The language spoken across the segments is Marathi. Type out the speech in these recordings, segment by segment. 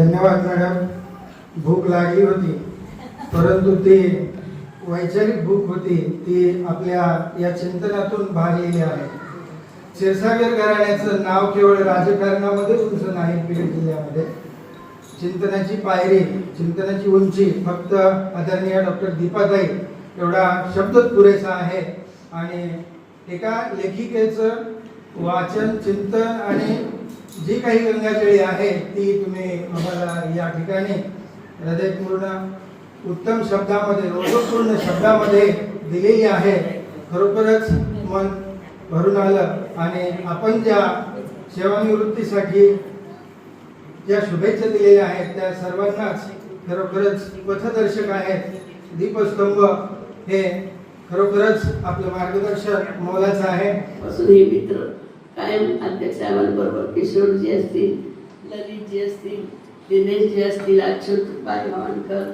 धन्यवाद मॅडम. भूक लागली होती. परंतु ते वैचारिक भूक होती. ती आपल्या या चिंतनातून भागलेली आहे. क्षीरसागर घराण्याचं नाव केवळ राजकारणामध्ये उंच नाही बीड जिल्ह्यामध्ये. चिंतनाची पायरी चिंतनाची उंची फक्त आदरणीय डॉक्टर दीपाताई एवढा शब्दच पुरेसा आहे. आणि एका लेखिकेचं वाचन चिंतन आणि जी काही गंगाजळी आहे ती तुम्ही आम्हाला या ठिकाणी हृदयपूर्ण उत्तम शब्दामध्ये रोजपूर्ण शब्दामध्ये दिलेली आहे. खरोखरच मन भरून आलं आणि आपण ज्या सेवानिवृत्तीसाठी ज्या शुभेच्छा दिलेल्या आहेत त्या सर्वांनाच खरोखरच पथदर्शक आहेत. दीपस्तंभ हे खरोखरच आपलं मार्गदर्शन मोलाचं आहे. असं हे मित्र कायम अध्यक्ष साहेबांबरोबर किशोरजी असतील ललितजी असतील दिनेशजी असतील अच्युत बाय मावणकर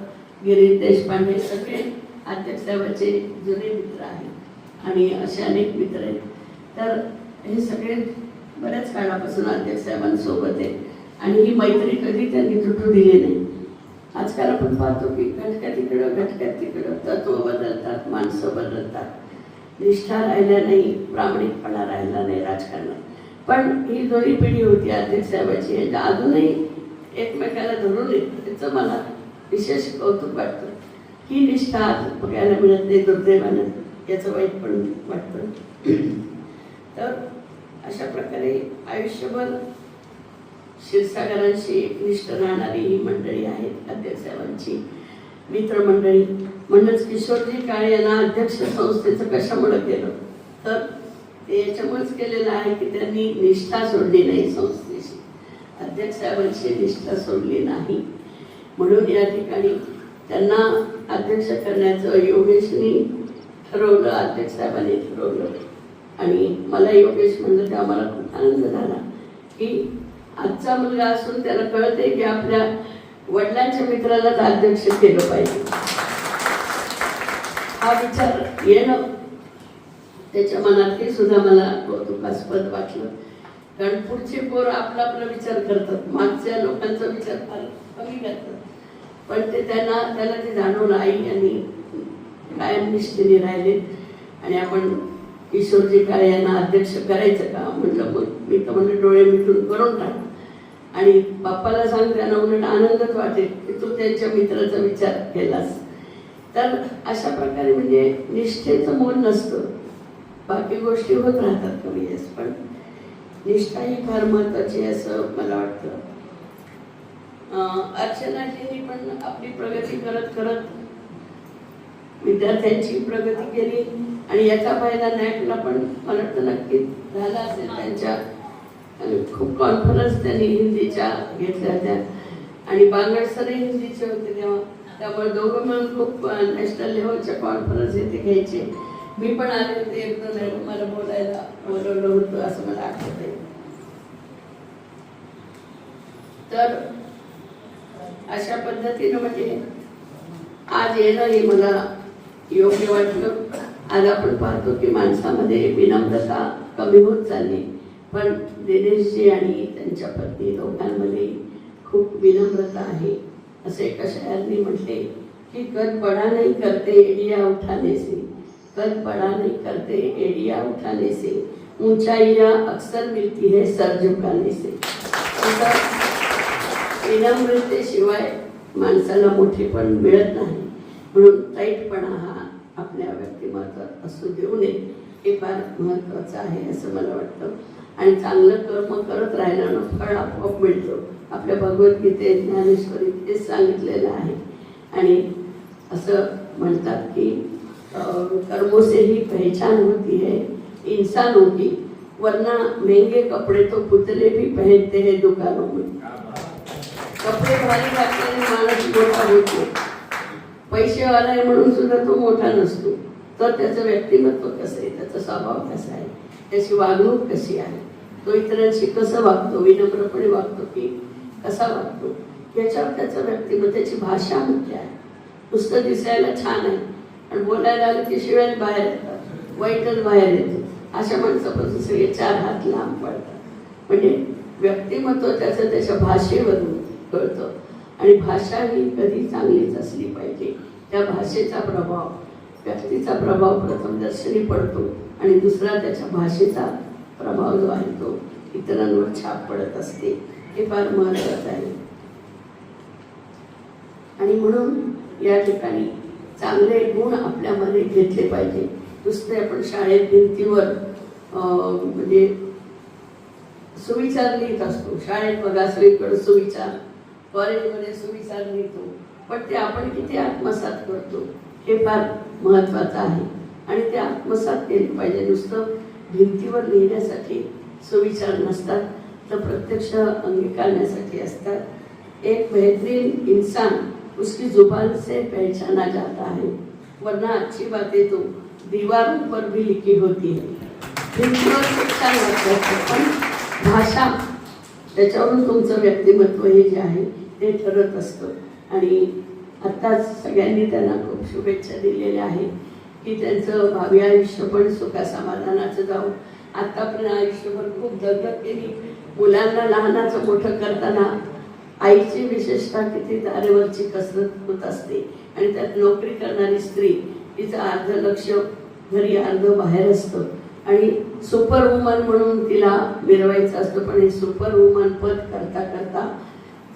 गिरीश देशपांडे सगळे अध्यक्ष साहेबाचे जुने मित्र आहेत आणि असे अनेक मित्र आहेत. तर हे सगळे बऱ्याच काळापासून अध्यक्ष साहेबांसोबत आहे आणि ही मैत्री कधी त्यांनी तुटू दिली नाही. आजकाल आपण पाहतो की घटक्यात तिकडं घटक्यात तिकडं तत्व बदलतात माणसं बदलतात. निष्ठा राहिल्या नाही प्रामाणिकपणा राहिला नाही राजकारणात. पण ही जुनी पिढी होती अध्यक्ष साहेबाची यांच्या अजूनही एकमेकाला धरून त्याचं मला विशेष कौतुक वाटतं. ही निष्ठा बघायला मिळत नाही दुर्दैवानं याचं वाईट पण वाटतं. तर अशा प्रकारे आयुष्यभर क्षीरसागरांशी एकनिष्ठ राहणारी ही मंडळी आहेत अध्यक्ष साहेबांची. मित्रमंडळी. म्हणूनच किशोरजी काळे यांना अध्यक्ष संस्थेचं कशामुळे केलं? तर ते याच्यामुळेच केलेलं आहे की त्यांनी निष्ठा सोडली नाही संस्थेशी. अध्यक्ष निष्ठा सोडली नाही. म्हणून या ठिकाणी त्यांना अध्यक्ष करण्याचं योगेशनी ठरवलं अध्यक्ष साहेबांनी ठरवलं. आणि मला योगेश म्हणलं तेव्हा मला खूप आनंद झाला की आजचा मुलगा असून त्याला कळते की आपल्या वडिलांच्या मित्रालाच अध्यक्ष केलं पाहिजे. हा विचार येणं त्याच्या मनात ते सुद्धा मला कौतुकास्पद वाटलं. कारण पुढचे पोर आपला आपला विचार करतात. मागच्या लोकांचा विचार फार कमी करतात. पण ते त्यांना त्याला ते जाणवलं आई आणि कायम निष्ठेने राहिले. आणि आपण किशोरजी काळे यांना अध्यक्ष करायचं का? म्हटलं मग मी तर म्हणजे डोळे मिटून करून टाक आणि बाप्पाला सांग त्यांना उलट आनंदच वाटेल की तू त्यांच्या मित्राचा विचार केलास. तर अशा प्रकारे म्हणजे निष्ठेचं मोल नसतं. बाकी गोष्टी होत राहतात कमी जास्त पण निष्ठा ही फार महत्वाची असं मला वाटतं. अर्चनाजींनी पण आपली प्रगती करत करत विद्यार्थ्यांची प्रगती केली आणि याचा फायदा नॅकला पण मला वाटतं नक्की झाला असेल. त्यांच्या आणि खूप कॉन्फरन्स त्यांनी हिंदीच्या घेतल्या होत्या. आणि बांगडसरही हिंदीचे होते तेव्हा. त्यामुळे दोघं मिळून खूप नॅशनल लेवलच्या कॉन्फरन्स येथे घ्यायचे. मी पण आले होते एक दोन मला बोलायला बोलवलं होतं असं मला आठवत आहे तर अशा पद्धतीनं म्हणजे आज येणं हे मला योग्य वाटलं. आज आपण पाहतो की माणसामध्ये विनम्रता कमी होत चालली. पण दिनेशजी आणि त्यांच्या पत्नी दोघांमध्ये खूप विनम्रता आहे. असे एका शायरनी म्हटले की कद बडा नाही करते एडिया उठाने से कद बडा नाही करते एडिया उठाने से ऊंचाइयाँ अक्सर मिलती है सर झुकाने से विनम्रतेशिवाय माणसाला मोठेपण मिळत नाही. म्हणून टाईटपणा हा आपल्या व्यक्तिमत्वात असू देऊ नये. हे फार महत्त्वाचं आहे असं मला वाटतं. आणि चांगलं कर्म करत राहिल्यानं फळ आपोआप मिळतो. आपल्या भगवद्गीतेत ज्ञानेश्वरीत तेच सांगितलेलं आहे. आणि असं म्हणतात की कर्मोसे कर्मों से ही पहचान होती है इंसानों की वरना महंगे कपड़े तो पुतले भी पहनते हैं दुकानों में. कपडे भारी घातलेले माणूस मोठा होतो. पैसेवाला आहे म्हणून सुद्धा तो मोठा नसतो. तर त्याचं व्यक्तिमत्व कसं आहे? त्याचा स्वभाव कसा आहे? त्याची वागणूक कशी आहे? तो इतरांशी कसं वागतो? विनम्रपणे वागतो की कसा वागतो? याच्यावर त्याचं व्यक्तिमत्व त्याची भाषा मुख्य आहे. नुसतं दिसायला छान आहे आणि बोलायला आलं की शिवाय बाहेर येतात वाईटच बाहेर येतं. अशा माणसापासून सगळे चार हात लांब पडतात. म्हणजे व्यक्तिमत्व त्याचं त्याच्या भाषेवरून कळतं. आणि भाषा ही कधी चांगलीच असली पाहिजे. त्या भाषेचा प्रभाव व्यक्तीचा प्रभाव प्रथम दर्शनी पडतो आणि दुसरा त्याच्या भाषेचा प्रभाव जो आहे तो इतरांवर छाप पडत असते. हे फार महत्वाचं आहे. आणि म्हणून या ठिकाणी चांगले गुण आपल्यामध्ये घेतले पाहिजे. नुसते आपण शाळेत भिंतीवर म्हणजे सुविचार लिहित असतो. शाळेत बघा सगळीकडे सुविचार. कॉलेजमध्ये सुविचार लिहितो. पण ते आपण किती आत्मसात करतो? हे फार महत्वाचं आहे. आणि ते आत्मसात केले पाहिजे. नुसतं भिंतीवर लिहिण्यासाठी सुविचार नसतात तर प्रत्यक्ष अंगीकारण्यासाठी असतात. एक बेहतरीन इंसान उसकी जुबान से पहचाना जाता है वरना अच्छी बातें तो दीवारों पर भी लिखी होती है। भिंतीवर खूप छान वाटतात पण भाषा त्याच्यावरून तुमचं व्यक्तिमत्व हे जे आहे ते ठरत असतं. आणि आत्ताच सगळ्यांनी त्यांना खूप शुभेच्छा दिलेल्या आहेत की त्यांचं भावी आयुष्य पण सुखासमाधानाचं जाऊ पण आयुष्यभर खूप दगदग केली. मुलांना लहानाचं मोठं करताना आईची विशेषतः किती तारेवरची कसरत होत असते. आणि त्यात नोकरी करणारी स्त्री तिचं अर्ध लक्ष घरी अर्ध बाहेर असतं. आणि सुपर वुमन म्हणून तिला मिरवायचं असतं पण हे सुपर वुमन पद करता करता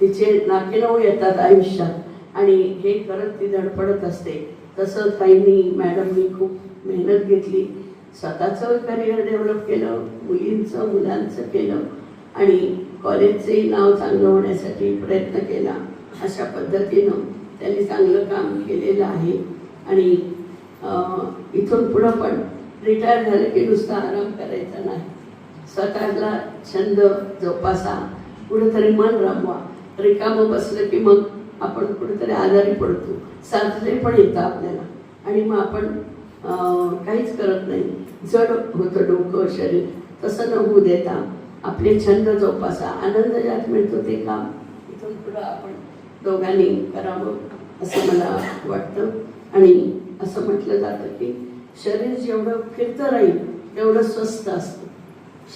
तिचे नाकेनऊ येतात आयुष्यात. आणि हे करत ती धडपडत असते. तसं ताईंनी मॅडमनी खूप मेहनत घेतली. स्वतःचं करिअर डेव्हलप केलं मुलींचं मुलांचं केलं आणि कॉलेजचंही नाव चांगलं होण्यासाठी प्रयत्न केला. अशा पद्धतीनं त्यांनी चांगलं काम केलेलं आहे. आणि इथून पुढं पण रिटायर झालं की नुसता आराम करायचा नाही. स्वतःला छंद जोपासा. कुठंतरी मन रमवा. रिकामं बसलं की मग आपण कुठेतरी आजारी पडतो. साजरे पण येतं आपल्याला. आणि मग आपण काहीच करत नाही. जड होतं डोकं शरीर. तसं न होऊ देता आपले छंद जोपासा. आनंद ज्यात मिळतो ते काम इथून पुढं आपण दोघांनी करावं असं मला वाटतं. आणि असं म्हटलं जातं की शरीर जेवढं फिरतं राहील तेवढं स्वस्त असतं.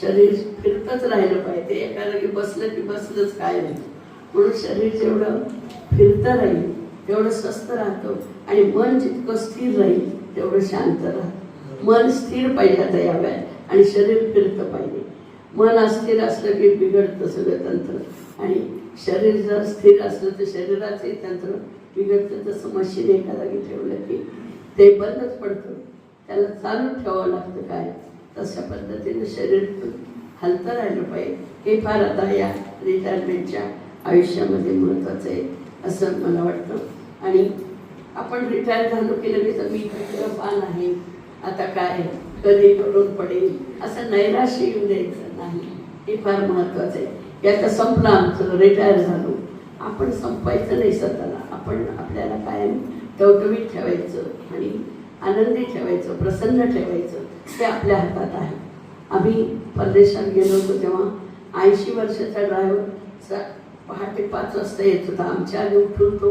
शरीर फिरतच राहिलं पाहिजे. एका जागी बसलं की बसलंच काय नाही म्हणून शरीर जेवढं फिरतं राहील तेवढं स्वस्त राहतं. आणि मन जितकं स्थिर राहील तेवढं शांत राहतं. मन स्थिर पाहिजे आता याव्या आणि शरीर फिरतं पाहिजे. मन अस्थिर असलं की बिघडतं सगळं तंत्र. आणि शरीर जर स्थिर असलं तर शरीराचंही तंत्र बिघडतं. तसं मशीन एका जागी ठेवलं की ते बंदच पडतं. त्याला चालू ठेवावं लागतं काय? तशा पद्धतीनं शरीर हलतं राहिलं पाहिजे. हे फार आता या रिटायरमेंटच्या आयुष्यामध्ये महत्त्वाचं आहे असं मला वाटतं. आणि आपण रिटायर झालो की लगेच मी पान आहे. आता काय? कधी पडून पडेल? असं नैराश्य येऊ द्यायचं नाही. हे फार महत्त्वाचं आहे. की आता संपलं आमचं रिटायर झालो. आपण संपायचं नाही स्वतःला. आपण आपल्याला कायम टवटवीत ठेवायचं आणि आनंदी ठेवायचं प्रसन्न ठेवायचं. ते आपल्या हातात आहे. आम्ही परदेशात गेलो होतो तेव्हा ऐंशी वर्षाचा ड्रायव्हर पहाटे पाच वाजता येत होता. आमच्या आधी उठून तो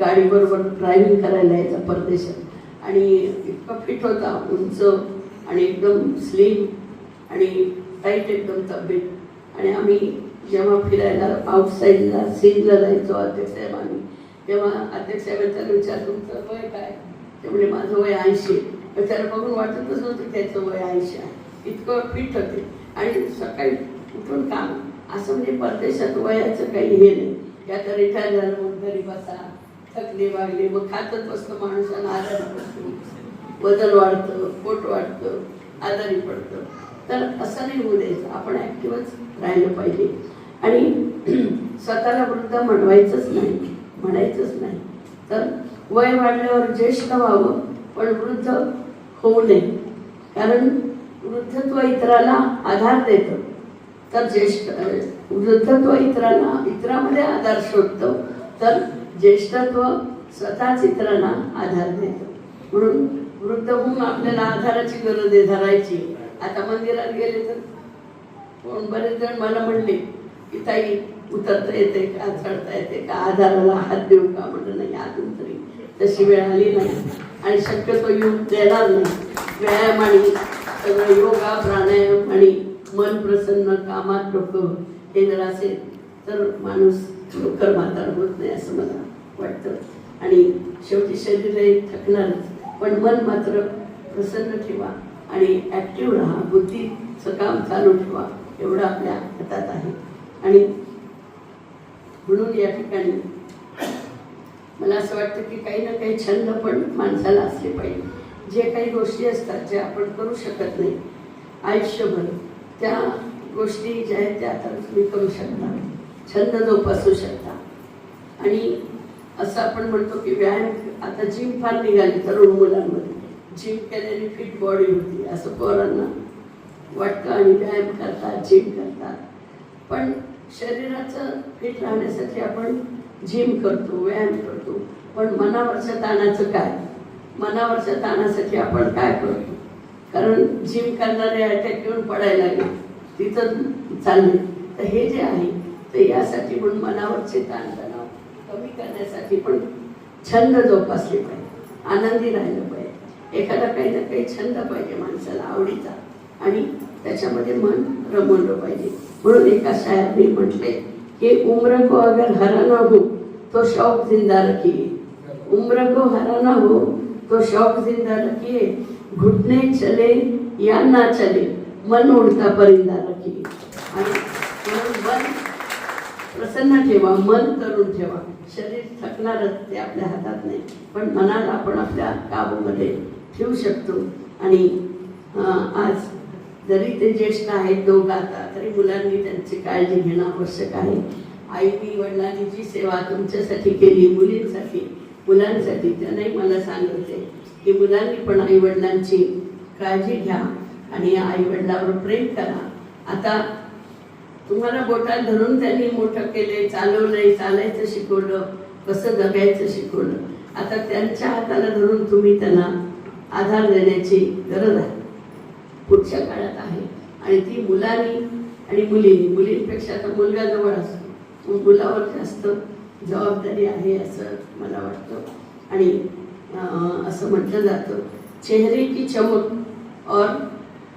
गाडीबरोबर ड्रायव्हिंग करायला यायचा परदेशात. आणि इतका फिट होता उंच आणि एकदम स्लिम आणि टाईट एकदम तब्येत. आणि आम्ही जेव्हा फिरायला आउटसाईडला सीनला जायचो अध्यक्षसाहेब आम्ही तेव्हा अध्यक्षसाहेब विचार तुमचं वय काय? ते म्हणजे माझं वय ऐंशी. तर त्याला बघून वाटतच नव्हतं त्याचं वय ऐंशी आहे. इतकं फिट होते. आणि सकाळी उठून काम असं म्हणजे परदेशात वयाचं काही हे नाही. की तर रिटायर झालं मग घरी बसा थकले वागले मग खातच बसतो माणसाला आजारी पडतो. वजन वाढतं पोट वाढतं आजारी पडतं. तर असं नाही होऊ द्यायचं. आपण ॲक्टिव्हच राहिलं पाहिजे. आणि स्वतःला वृद्ध म्हणवायचंच नाही. म्हणायचंच नाही. तर वय वाढल्यावर ज्येष्ठ व्हावं पण वृद्ध होऊ नये. कारण वृद्धत्व इतराला आधार देतं. तर ज्येष्ठ वृद्धत्व इतरांना इतरामध्ये आधार शोधतो तर ज्येष्ठत्व स्वतःच इतरांना आधार देतो. म्हणून वृद्ध होऊन आपल्याला आधाराची गरज आहे धरायची. आता मंदिरात गेले तर कोण बरेच जण मला म्हणले की ताई उतरता येते का चढता येते का? आधाराला हात देऊ का? म्हणलं नाही अजून तरी. तशी वेळ आली नाही. आणि शक्यतो योग देणार नाही. व्यायाम आणि सगळं योगा प्राणायाम आणि मन प्रसन्न कामात डोकं हे जर असेल तर माणूस लवकर म्हातार होत नाही असं मला वाटतं. आणि शेवटी शरीर हे थकणारच पण मन मात्र प्रसन्न ठेवा आणि ॲक्टिव्ह राहा. बुद्धीचं काम चालू ठेवा. एवढं आपल्या हातात आहे. आणि म्हणून या ठिकाणी मला असं वाटतं की काही ना काही छंद पण माणसाला असले पाहिजे. जे काही गोष्टी असतात जे आपण करू शकत नाही आयुष्यभर त्या गोष्टी ज्या आहेत त्या आता तुम्ही करू शकता. छंद जोपासू शकता. आणि असं आपण म्हणतो की व्यायाम आता जिम फार निघाली तरुण मुलांमध्ये. जिम केल्याने फिट बॉडी होती असं पोरांना वाटतं आणि व्यायाम करतात जिम करतात. पण शरीराचं फिट राहण्यासाठी आपण जिम करतो व्यायाम करतो. पण मनावरच्या ताणाचं काय? मनावरच्या ताणासाठी आपण काय करतो? कारण जिम करणारे अटॅक येऊन पडायला लागले. तिथं चालले. तर हे जे आहे ते यासाठी पण मनावरचे ताणतणाव कमी करण्यासाठी पण छंद जोपासले पाहिजे. आनंदी राहिलं पाहिजे. एखादा काही ना काही छंद पाहिजे माणसाला आवडीचा. आणि त्याच्यामध्ये मन रमवलं पाहिजे. म्हणून एका शाळेने म्हटले की उम्र को अगर हराना हो तो शौक जिंदा रखिए. उम्र को हराना हो तो शौक जिंदा रखिए. घुटने चले या ना चले. मन उडता परिंदा रखिए आणि म्हणून मन प्रसन्न ठेवा मन करून ठेवा. शरीर थकणारच ते आपल्या हातात नाही पण मनाला आपण आपल्या काबूमध्ये ठेवू शकतो. आणि आज जरी ते ज्येष्ठ आहेत दोघं आता तरी मुलांनी त्यांची काळजी घेणं आवश्यक आहे. आईनी वडिलांनी जी सेवा तुमच्यासाठी केली मुलींसाठी मुलांसाठी त्यांनाही मला सांगते. की मुलांनी पण आई वडिलांची काळजी घ्या आणि आई वडिलावर प्रेम करा. आता तुम्हाला बोटात धरून त्यांनी मोठं केले चालवलंय चालायचं शिकवलं कसं जगायचं शिकवलं आता त्यांच्या हाताला धरून तुम्ही त्यांना आधार देण्याची गरज आहे. पुढच्या काळात आहे. आणि ती मुलांनी आणि मुलींनी मुलींपेक्षा तर मुलगा जवळ असतो. मुलावर जास्त जबाबदारी आहे असं मला वाटतं. आणि असं म्हटलं जातं. चेहरे की चमक और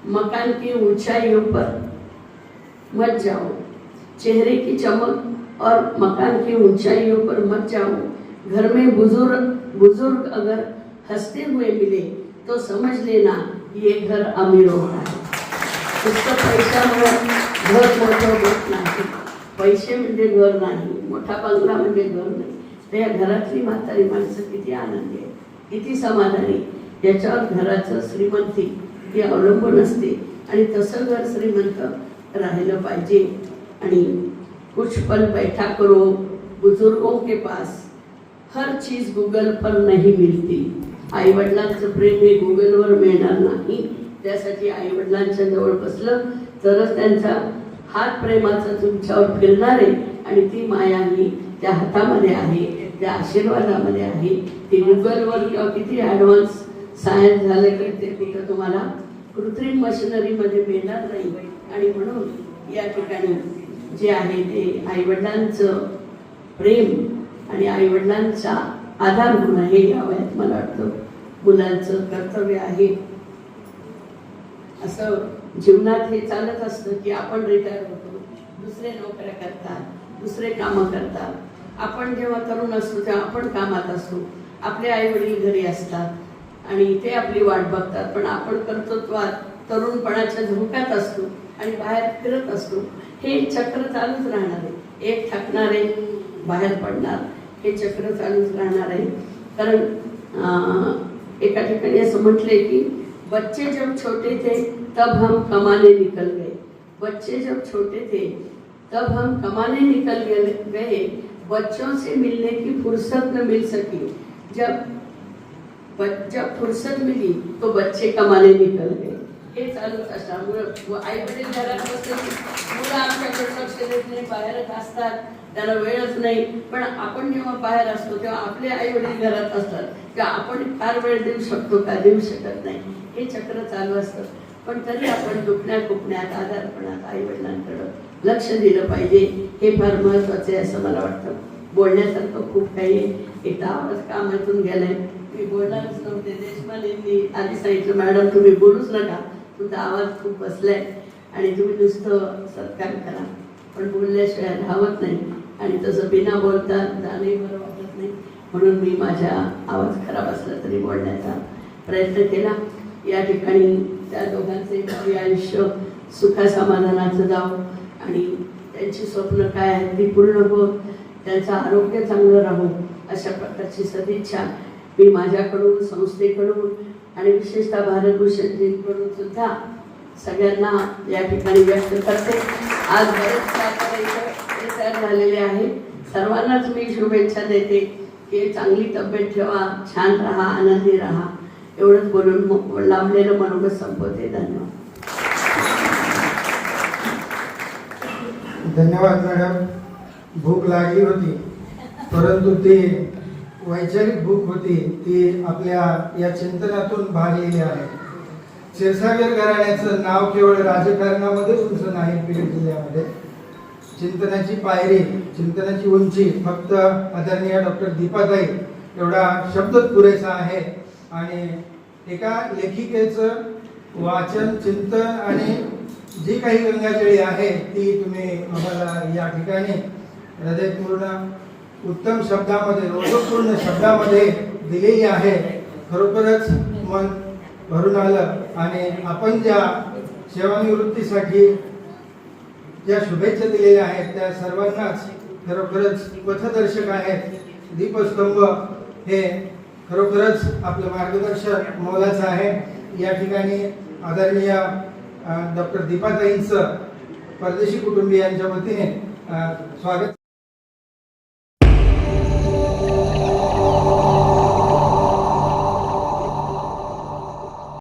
मकान की ऊंचाइयों पर मत जाओ. चेहरे की चमक और मकान की ऊंचाइयों पर मत जाओ. घर में बुज़ुर्ग बुज़ुर्ग अगर हँसते हुए मिले तो समझ लेना ये घर अमीरों का है। नुसतं पैशामुळे घर मोठं पैसे म्हणजे घर नाही, मोठा बंगला म्हणजे घर नाही. तर या घरातली म्हातारी माणसं किती आनंदी आहे किती समाधानी. याच्यावर घराचं श्रीमंती हे अवलंबून असते. आणि तसं घर श्रीमंत राहिलं पाहिजे आणि कुछ पल बैठा करो बुजुर्गों के पास हर चीज गुगल पर नाही मिळते आई वडिलांचं प्रेम हे गुगलवर मिळणार नाही. त्यासाठी आई वडिलांच्या जवळ बसलं तरच त्यांचा हात प्रेमाचा तुमच्यावर फिरणार आहे आणि ती माया ही त्या हातामध्ये आहे. त्या आशीर्वादामध्ये आहे. ते गुगलवर किंवा किती ॲडव्हान्स सायन्स झालं की ते पिकं तुम्हाला कृत्रिम मशिनरीमध्ये मिळणार नाही. आणि म्हणून या ठिकाणी जे आहे ते आईवडिलांचं प्रेम आणि आईवडिलांचा आधार म्हणून हे यावयात मला वाटतं मुलांचं कर्तव्य आहे. असं जीवनात हे चालत असतं की आपण रिटायर होतो दुसरे नोकऱ्या करतात दुसरे कामं करतात. आपण जेव्हा तरुण असतो तेव्हा आपण कामात असतो आपले आई वडील घरी असतात आणि ते आपली वाट बघतात पण आपण कर्तृत्वात तरुणपणाच्या झोक्यात असतो आणि बाहेर फिरत असतो हे चक्र चालूच राहणार आहे. एक थकणारे बाहेर पडणार हे चक्र चालूच राहणार आहे. कारण एका ठिकाणी असं म्हटले की बच्चे जब छोटे थे तब हम कमाने निकल गए. बच्चे जब छोटे थे तब हम कमाने निकल गए. बच्चों से मिलने की फुर्सत न मिल सकी। जब जब फुर्सत मिली तो बच्चे कमाने निकल गए। हे चालूच असणार मुलं आई वडील घरात बसले मुलं आमच्याकडे लक्ष देत नाही बाहेरच असतात. त्याला वेळच नाही. पण आपण जेव्हा बाहेर असतो तेव्हा आपले आई वडील घरात असतात. तेव्हा आपण फार वेळ देऊ शकतो का? देऊ शकत नाही. हे चक्र चालू असतं. पण तरी आपण दुखण्या कुपण्यात आजारपणात आई वडिलांकडं लक्ष दिलं पाहिजे. हे फार महत्त्वाचे आहे असं मला वाटतं. बोलण्यासारखं खूप काही आहे. एकदा आवाज कामातून गेलाय. मी बोलणारच नव्हते. देशपालेंनी आधी सांगितलं मॅडम तुम्ही बोलूच नका. तुमचा आवाज खूप बसलाय आणि तुम्ही नुसतं सत्कार करा. पण बोलल्याशिवाय राहत नाही. आणि तसं बिना बोलता जाणंही बरं वाटत नाही. म्हणून मी माझ्या आवाज खराब असला तरी बोलण्याचा प्रयत्न केला. या ठिकाणी त्या दोघांचे आयुष्य सुखासमाधानाचं जावं. आणि त्यांची स्वप्न काय आहेत ती पूर्ण होत त्यांचं आरोग्य चांगलं राहू अशा प्रकारची सदिच्छा मी माझ्याकडून संस्थेकडून आणि विशेषतः भारतभूषणजींकडून सुद्धा सगळ्यांना या ठिकाणी व्यक्त करते. आज बरेच तयार झालेले आहे. सर्वांनाच मी शुभेच्छा देते की चांगली तब्येत ठेवा छान राहा आनंदी राहा. एवढंच बोलून लाभलेलं मनोगत संपवते. धन्यवाद. धन्यवाद मॅडम. भूक लागली होती. परंतु ते वैचारिक भूक होती. ती आपल्या या चिंतनातून भागलेली आहे. क्षीरसागर घराण्याचं नाव केवळ राजकारणामध्ये उंच नाही बीड जिल्ह्यामध्ये. चिंतनाची पायरी चिंतनाची उंची फक्त आदरणीय डॉक्टर दीपाताई एवढा शब्दच पुरेसा आहे. आणि एका लेखिकेचं वाचन चिंतन आणि जी काही गंगाजळी आहे ती तुम्ही आम्हाला या ठिकाणी हृदयपूर्ण उत्तम शब्दामध्ये रोजपूर्ण शब्दामध्ये दिलेली आहे. खरोखरच मन भरून आलं आणि आपण ज्या सेवानिवृत्तीसाठी ज्या शुभेच्छा दिलेल्या आहेत त्या सर्वांनाच खरोखरच पथदर्शक आहेत. दीपस्तंभ हे खरोखरच आपलं मार्गदर्शन मोलाचं आहे. या ठिकाणी आदरणीय डॉक्टर दीपाताईंचं परदेशी कुटुंबियांच्या वतीने स्वागत